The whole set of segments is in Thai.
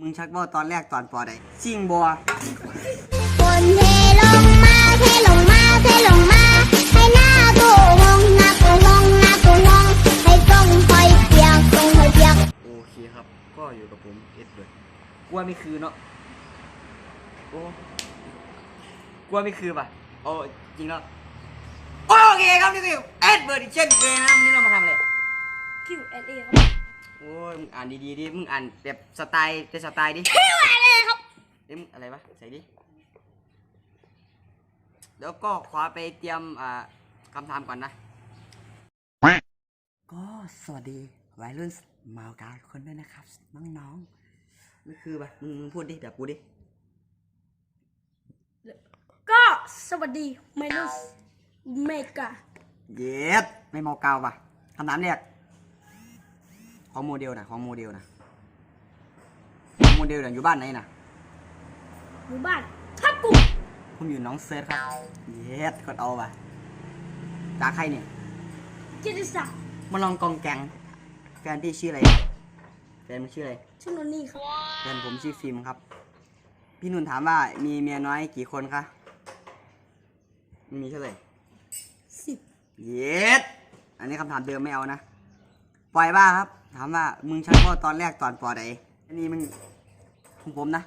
มึงชักว่ตอนแรกตอนปอใดซิ่งบัวฝนเทลงมาเทลงมาเทลงมาให้หน้ากูงงหน้ากูงงหน้ากูงงให้กล้องไฟเปียกกล้องไฟเปียกโอเคครับ ก็อยู่กับผมเอ็ดเบิร์ดกลัวไม่คือเนาะโอ้กลัวไม่คือป่ะโอ้จริงแล้วโอเคครับนี่คือเอ็ดเบิร์ดอีกเช่นเคยนะวันนี้เรามาทำอะไรคิวเอลเอครับ โอ้ยมึงอ่านดีๆดิ มึงอ่านแบบสไตล์เป็นสไตล์ดิคิวเอลเอครับเอ้ยมึงอะไรวะใส่ดิ แล้วก็ขวาไปเตรียมอ่าคำถามก่อนนะ ก็สวัสดีวัยรุ่นมาวกาทุกคนด้วยนะครับน้องๆนี่คือปะมึงมึงพูดดิแบบกูดิ ก็สวัสดีไมนุสเมกา เย็ดไม่เมากาวปะคำถามแรก ของโมเดลนะของโมเดลนะของโมเดลน่ะอยู่บ้านไหนนะหมู่บ้านทับกุมผมอยู่หน้องเซิร์ฟครับ เย็ดกดเอาปะจากใครเนี่ยจิติศักดิ์มาลองกองแกงแฟนพี่ชื่ออะไรแฟนมันชื่ออะไร ชื่อนนนี่ครับแฟนผมชื่อฟิล์มครับ พี่นุ่นถามว่ามีเมียน้อยกี่คนคะมีเท่าไหร่สิบ เย็ด อันนี้คำถามเดิมไม่เอานะ ปล่อยบ้าครับ ถามว่ามึงชักว่าตอนแรกตอนปอใดอันนี้มึงของผมนะ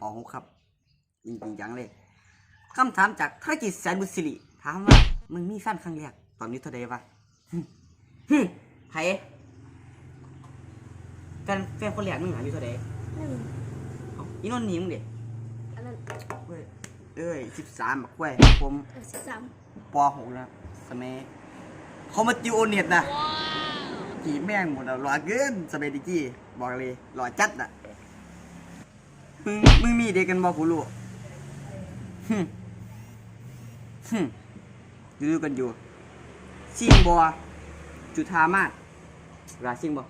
ปอหกครับจริงจริงจังเลยคำถามจากธุรกิจแสนบุษริถามว่ามึงมีแฟนครั้งแรกตอนนี้เท่าใดวะหึหึใครแฟนแฟนคนแรกมึงอายุเท่าใดหนึ่งเอ้าอีนนท์หนี่มึงเด็อันนั้นเว้ยเอ้ยสิบสามกล้วยผมเออสิบสามปหกแล้วสมัยเขามาจิวโอเน็ตนะ กี่แม่งหมดอะหล่อเกินสมัยดิกี้บอกเลยหล่อจัดอะมึงมึงมีเด็กกันบอกกูรู้ฮึฮึดูกันอยู่ซิงบัวจุธามาศราซิงบ่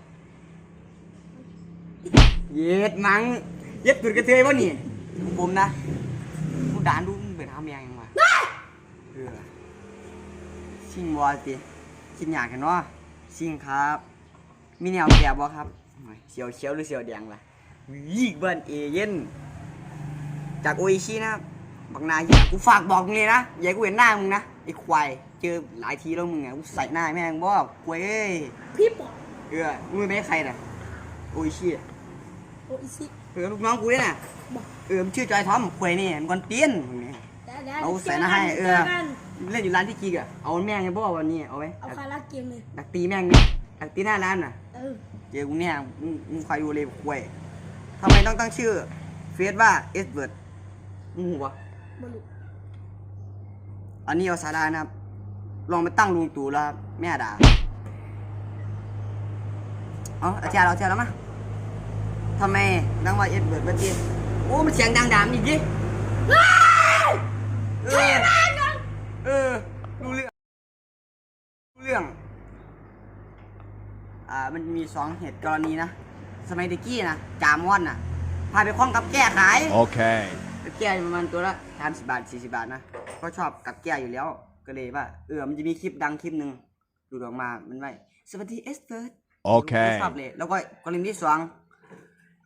เย็ดมังเย็ดตุดกระเทยบ่นี่ผมนะกูด่านดูมึงเป็นทำยังไงวะเออชิงบอสิชิงอยากเห็นว่า ชิงครับ มีแนวแก่บอครับโอ้ยเสียวเขียวหรือเสียวแดงล่ะยีกเบิ้นเอเย็นจากโออิชินะครับบักนาเหี้ยกูฝากบอกมึงเลยนะอย่าให้กูเห็นหน้ามึงนะไอ้ควายเจอหลายทีแล้วมึงอะกูใส่หน้าแม่งบอกควายเอ้ยพี่ปอดเออมึงไม่ให้ใครน่ะโออิชิอะโออิซิเออลูกน้องกูเนี่ยน่ะบอกเออมันชื่อจอยทอมควายนี่มันกวนเตี้ยนมึงนี่ได้ได้เอาใส่หน้าให้เออจกัน เล่นอยู่ร้านที่กีกอะเอาแม่งไงบ่วันนี้เอาไว้เอาคาราเกมเลยดักตีแม่งนี่ดักตีหน้าร้านน่ะ เออเจอกูเนี่ยมึงมึงคอยดูเลยควยทำไมต้องตั้งชื่อ เฟซว่าเอสเบิร์ดมึงหัวะบรุอันนี้เอาสาระนะครับ ลองไปตั้งลุงตู่แล้วครับแม่ด่าเอาเอาแชร์เราแชร์แล้วมะทำไมดังว่าเอสเบิร์ดเมื่อกี้โอ้มันเสียงดังดามอีกดิเออ เออรู้เรื่องรู้เรื่อง อ่า มันมีสองเหตุกรณีนะ สมัยเด็กกี้นะจามอนนะพาไปคล้องกับแก้ขาย Okay. กับแก้ประมาณตัวละสามสิบาทสี่สิบาทนะ ก็ชอบกับแก้อยู่แล้ว ก็เลยว่า เออ มันจะมีคลิปดังคลิปหนึ่งดูดออกมา มันไว้สวัสดีเอสเฟิร์ด Okay. ชอบเลย แล้วก็กรณีที่สอง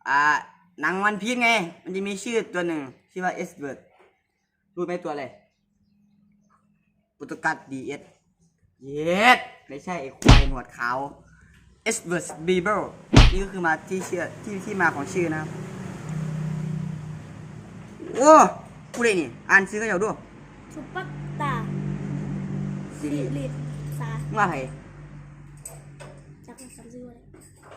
อ่า หนังวันพีชไง มันจะมีชื่อตัวหนึ่งชื่อว่าเอสเบิร์ดรู้ไหมตัวอะไร ปุตกัดดีเอสเย็ดไม่ใช่ไอ้ควายหนวดขาวเอสเบิร์ดบีเบิลนี่ก็คือมาที่ชื่อที่ที่มาของชื่อนะครับ โอ้ผู้ใดนี่ อ่านซื้อเขาเจ้าดูซุปเปอร์ตาร์ซีสิดีริสาเมื่อไหร่จากสัมซื้ออะไร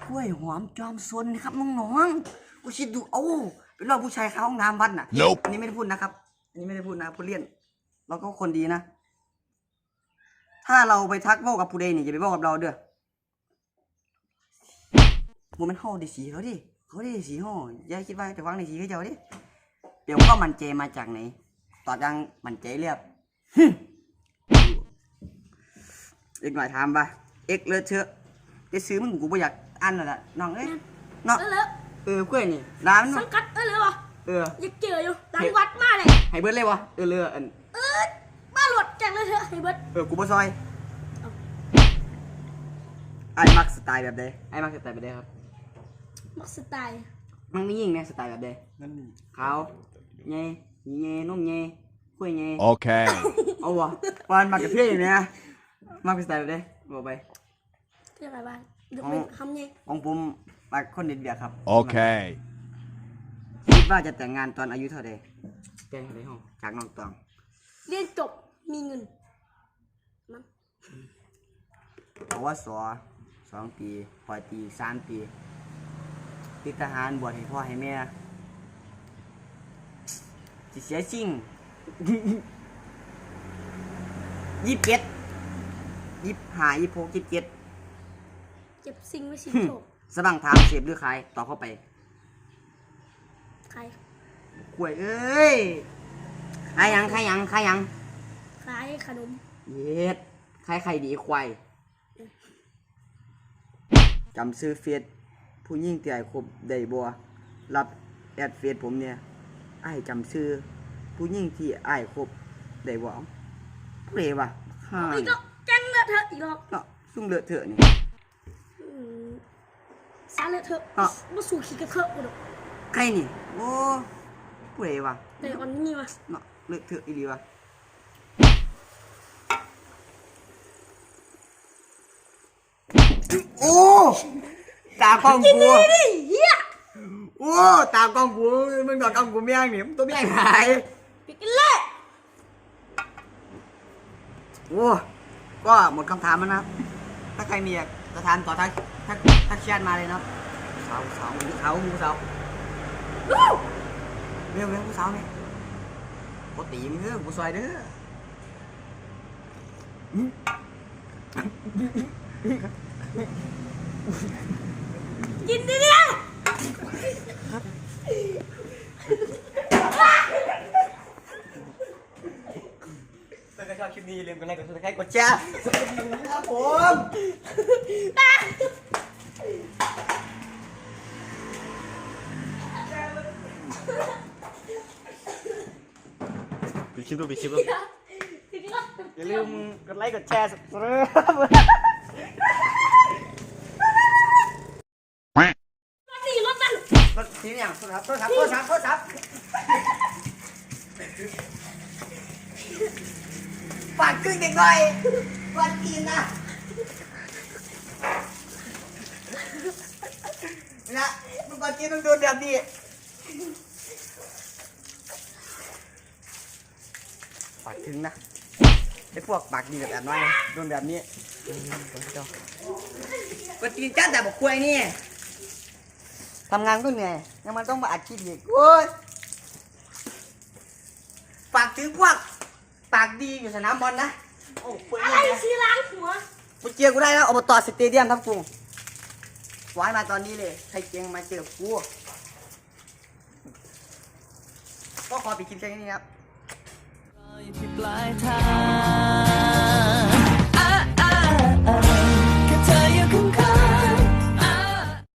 กล้วยหอมจอมซนนะครับน้องๆกูคิดดูเอ้าเป็นรอบผู้ชายเข้าห้องน้ำวัดน่ะ Nope อันนี้ไม่ได้พูดนะครับ อันนี้ไม่ได้พูดนะพูดเลี่ยนเราก็คนดีนะ ถ้าเราไปทักโวกับผู้ใดนี่อย่าไปโวกับเราเด้อมันมันห่อดีสีเขาดิเขาได้สีห่ออย่าคิดว่าจะวางในสีเขาเจ้าดิเดี๋ยวก็มันเจมาจากไหนตอบยังมันเจเรียบฮึ่มอีกหน่อยถามไปเอ็กเลอะเทอะจะซื้อมึงกูไม่อยากอ่านแล้วล่ะน้องเอ้ยเนาะเออเลยเออกล้วยนี่ร้านมันสังกัดเออเลยวะเออยังเจออยู่ดังวัดมาเลยให้เบิร์ดเลยวะเออเรืออัน เออมาหลวด แจกเลยเถอะไอ้เบิร์ดเออกูบ่ซอยไอ้มักสไตล์แบบใดไอ้มักสไตล์แบบใดครับ มักสไตล์ มันไม่ยิงเนี่ยสไตล์แบบใดนั่นนี่ขาวเงยเงยนุ่มเงยคุยเงย Okay. เอาวะวานมากระเทืออยู่เนี่ยมากเป็นสไตล์แบบใดบอกไปเรียกอะไรบ้างเดี๋ยวเป็นคำไงของผมมาคนเด็ดเดียครับ Okay. คิดว่าจะแต่งงานตอนอายุเท่าใดแต่งเลยห้องจากน้องตองเรียนจบ มีเงินมั้งบอกว่าสอสองปีปล่อยปีสามปี ติดทหารบวชให้พ่อให้แม่สิเสียสิ่งยี่สิบเจ็ดยี่สิบห้ายี่สิบหกยี่สิบเจ็ดเจ็บสิ่งไม่สิงโชคสบังถามเสียบหรือใครต่อบเข้าไป ใครกล้วยเอ้ยใครยังใครยังใครยัง ขายขนม เย็ดใครใครดีควายจำซื้อเฟซผู้ยิ่งเตี่ยครบได้บัวรับแอดเฟซผมเนี่ยไอ้ายจำซื้อผู้ยิ่งที่ไอ้ายครบได้บ่ผู้เรวะฮ่าอีกแล้วแจ้งเลอะเทอะอีกรอบเนาะซุ่มเลอะเถอะนี่อืมสารเลอะเทอะอะมาสู่ขี้กระเทอะกูดอกใครนี่โอ้ผู้เรวะแต่อันนี้วะเนาะเลอะเถอะอีหลีวะ โอ้ตากล้องกูนี่เฮียโอ้ตากล้องกูมึงตากล้องกูเมียงนี่มึงตัวเมียงหายปิดกันเลยโอ้ก็หมดคำถามแล้วนะครับ ถ้าใครมีอยากจะถามต่อทักทักทักแชทมาเลยนะครับสาวสาวหมูสาวหมูสาวเร็วเร็วผู้สาวเนี่ยกูตีมึงเด้อกูซอยเด้อ กินดิเนี่ยถ้าใครชอบคลิปนี้อย่าลืมกดไลค์กดซับสไครต์กดแชร์ครับผมปิดคลิปดูปิดคลิปดูปิดกันเลยอย่าลืมกดไลค์กดแชร์สับสไครต์ รถสี่รถนั่น รถทีนี่อย่างโทษครับโทษครับโทษครับโทษครับฝากครึ่งเด็กหน่อยวันกินนะนะมึงก่อนกินต้องโดนแบบนี้ฝากถึงนะไอ้พวกปากดีแบบแอบน้อยโดนแบบนี้ก็กินจ้าแต่บอกควยนี่ทำงานก็เหนื่อยยังมันต้องมาอัดคลิปอีกโอ้ยฝากถึงพวกปากดีอยู่สนามบอลนะ โอ้เปื่อยอะไรนะชีล้างหัวกูเจียกูได้แล้วอบตสเตเดียมครับกรุงวายมาตอนนี้เลยใครเจียงมาเจอกูก็ขอปิดคลิปแค่นี้ครับที่ปลายทาง